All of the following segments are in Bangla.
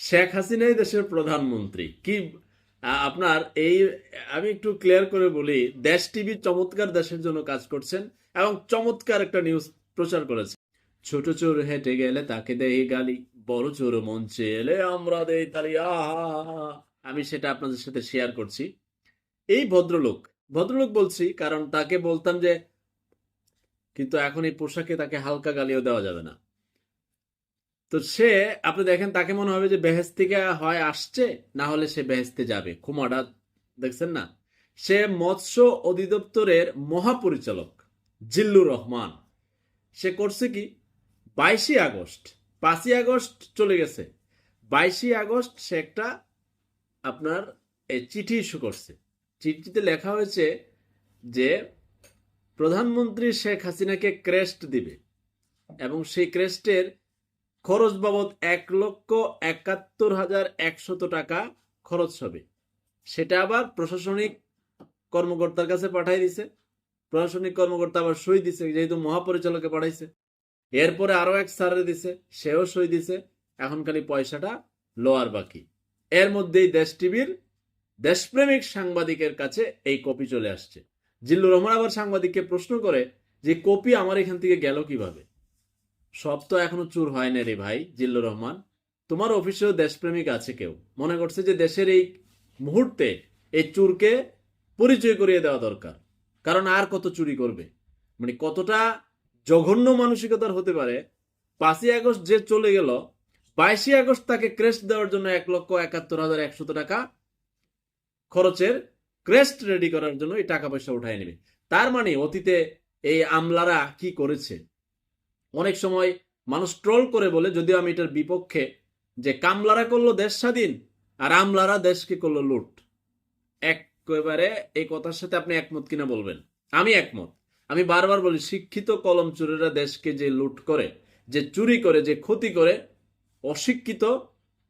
শেখ হাসিনাই দেশের প্রধানমন্ত্রী। কি আপনার এই, আমি একটু ক্লিয়ার করে বলি, দেশ টিভি চমৎকার দেশের জন্য কাজ করছেন এবং চমৎকার একটা নিউজ প্রচার করেছে ছোট চোর হেঁটে গেলে তাকে দেই গালি, বড় চোর মঞ্চে এলে আমরা দেই তালি আমি সেটা আপনাদের সাথে শেয়ার করছি। এই ভদ্রলোক ভদ্রলোক বলছি কারণ তাকে বলতাম যে, কিন্তু এখন এই পোশাকে তাকে হালকা গালিও দেওয়া যাবে না। তো সে, আপনি দেখেন, তাকে মনে হবে যে বেহেস থেকে হয় আসছে, না হলে সে বেহেস্তে যাবে। খুমাটা দেখছেন না? সে মৎস্য অধিদপ্তরের মহাপরিচালক, জিল্লুর রহমান। সে করছে কি? বাইশে আগস্ট, পাঁচই আগস্ট চলে গেছে। বাইশে আগস্ট সে একটা আপনার চিঠি ইস্যু করছে। চিঠিতে লেখা হয়েছে যে, প্রধানমন্ত্রী শেখ হাসিনাকে ক্রেস্ট দিবে। এবং সেই ক্রেস্টের খরচ বাবদ এক লক্ষ একাত্তর হাজার একশত টাকা খরচ হবে। সেটা আবার প্রশাসনিক কর্মকর্তার কাছে পাঠাই দিছে। প্রশাসনিক কর্মকর্তা আবার সই দিছে, যেহেতু মহাপরিচালকে পাঠাইছে। এরপরে আরও এক স্যারে দিছে, সেও সই দিছে। এখন খালি পয়সাটা লোয়ার বাকি। এর মধ্যেই দেশ টিভির দেশপ্রেমিক সাংবাদিকের কাছে এই কপি চলে আসছে। জিল্লুর রহমান আবার সাংবাদিককে প্রশ্ন করে যে, কপি আমার এখান থেকে গেল কীভাবে? সব তো এখনও চুর হয় রে ভাই, জিল্লুর রহমান। তোমার অফিসেও দেশপ্রেমিক আছে কেউ। মনে করছে যে দেশের এই মুহূর্তে এই চুরকে পরিচয় করিয়ে দেওয়া দরকার। কারণ আর কত চুরি করবে? মানে কতটা জঘন্য মানসিকতার হতে পারে। পাঁচই আগস্ট যে চলে গেল, বাইশে আগস্ট তাকে ক্রেস্ট দেওয়ার জন্য এক লক্ষ একাত্তর হাজার একশত টাকা খরচের ক্রেস্ট রেডি করার জন্য এই টাকা পয়সা উঠায় নেবে। তার মানে অতীতে এই আমলারা কি করেছে? অনেক সময় মানুষ ট্রোল করে বলে, যদিও আমি এটার বিপক্ষে, যে কামলারা করল দেশ স্বাধীন, আর আমলারা দেশকে করল লুট। একেবারে এই কথার সাথে আপনি একমত কিনা বলবেন? আমি একমত। আমি বারবার বলি, শিক্ষিত কলম চোরেরা দেশকে যে লুট করে, যে চুরি করে, যে ক্ষতি করে, অশিক্ষিত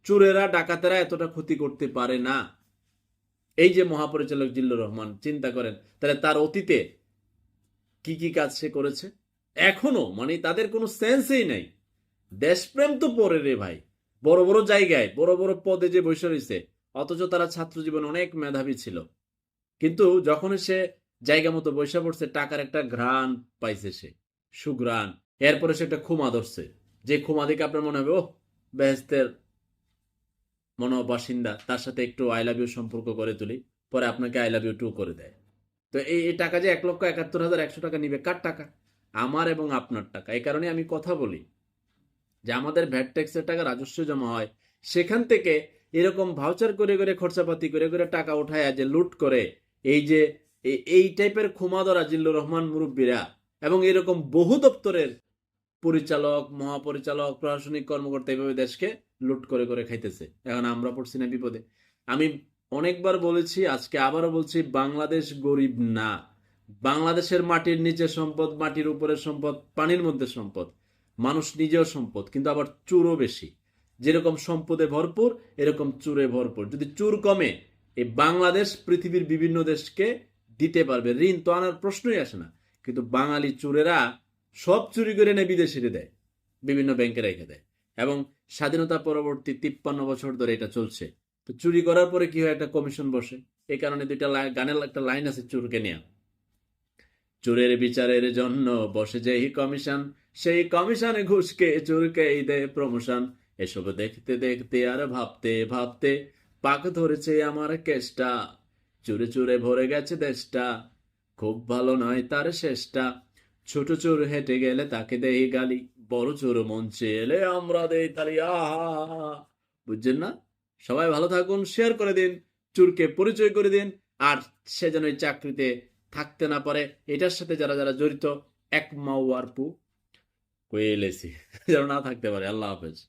চোরেরা, ডাকাতেরা এতটা ক্ষতি করতে পারে না। এই যে মহাপরিচালক জিল্লুর রহমান, চিন্তা করেন, তাহলে তার অতীতে কি কি কাজ সে করেছে? এখনও মানে তাদের কোনো সেন্সই নাই। দেশপ্রেম তো পরে রে ভাই। বড় বড় জায়গায়, বড় বড় পদে যে বসে রয়েছে, অথচ তারা ছাত্র জীবন অনেক মেধাবী ছিল। কিন্তু যখন সে জায়গা মতো বসে পড়ছে, টাকার একটা ঘ্রাণ পাইছে সে, সুঘ্রাণ। এরপরে সে একটা খুমা ধরছে। যে খুমা দেখে আপনার মনে হবে ও বেহেস্তের মনো বাসিন্দা, তার সাথে একটু আই লাভ ইউ সম্পর্ক করে তুলি, পরে আপনাকে আই লাভ ইউ টু করে দেয়। তো এই টাকা যে এক লক্ষ একাত্তর হাজার একশো টাকা নিবে, কার টাকা? আমার এবং আপনার টাকা। এই কারণে আমি কথা বলি যে আমাদের ভ্যাট ট্যাক্সের টাকা রাজস্ব জমা হয়। সেখান থেকে এরকম ভাউচার করে করে, খরচাপাতি করে করে টাকা উঠায় যে লুট করে। এই যে এই- টাইপের ক্ষমাদরা জিল্লুর রহমান মুরব্বীরা এবং এরকম বহু দপ্তরের পরিচালক, মহাপরিচালক, প্রশাসনিক কর্মকর্তা এইভাবে দেশকে লুট করে করে খাইতেছে। এখন আমরা পড়ছি না বিপদে। আমি অনেকবার বলেছি, আজকে আবারও বলছি, বাংলাদেশ গরিব না। বাংলাদেশের মাটির নিচে সম্পদ, মাটির উপরে সম্পদ, পানির মধ্যে সম্পদ। মানুষ নিজেও সম্পদ, কিন্তু আবার চুরও বেশি। যেরকম সম্পদে ভরপুর, এরকম চুরে ভরপুর। যদি চুর কমে এই বাংলাদেশ পৃথিবীর বিভিন্ন দেশকে দিতে পারবে। ঋণ তো আনার প্রশ্নই আসে না। কিন্তু বাঙালি চুরেরা সব চুরি করে এনে বিদেশিরে দেয়, বিভিন্ন ব্যাংকে রেখে দেয়। এবং স্বাধীনতা পরবর্তী তিপ্পান্ন বছর ধরে এটা চলছে। তো চুরি করার পরে কি হয়? একটা কমিশন বসে। এই কারণে দুইটা গানের একটা লাইন আছে, চুরকে নিয়ে। চোরের বিচারের জন্য বসে যেই কমিশন, সেই কমিশনে ঘুষকে চোরকেই দেয় প্রমোশন। এসব দেখতে দেখতে আর ভাবতে ভাবতে পাক ধরেছে আমার কেসটা। চুরে চুরে ভরে গেছে দেশটা। খুব ভালো নয় তার শেষটা। ছোট চোর হেঁটে গেলে তাকে দেই গালি, বড় চোর মঞ্চে এলে আমরা দেই তালি, আহা, বুঝছেন না? সবাই ভালো থাকুন শেয়ার করে দিন, চুরকে পরিচয় করে দিন, আর সে যেন চাকরিতে থাকতে না পারে এটার সাথে যারা যারা জড়িত এক মাও আর পু। কয়েলেছি যেন না থাকতে পারে। আল্লাহ হাফেজ।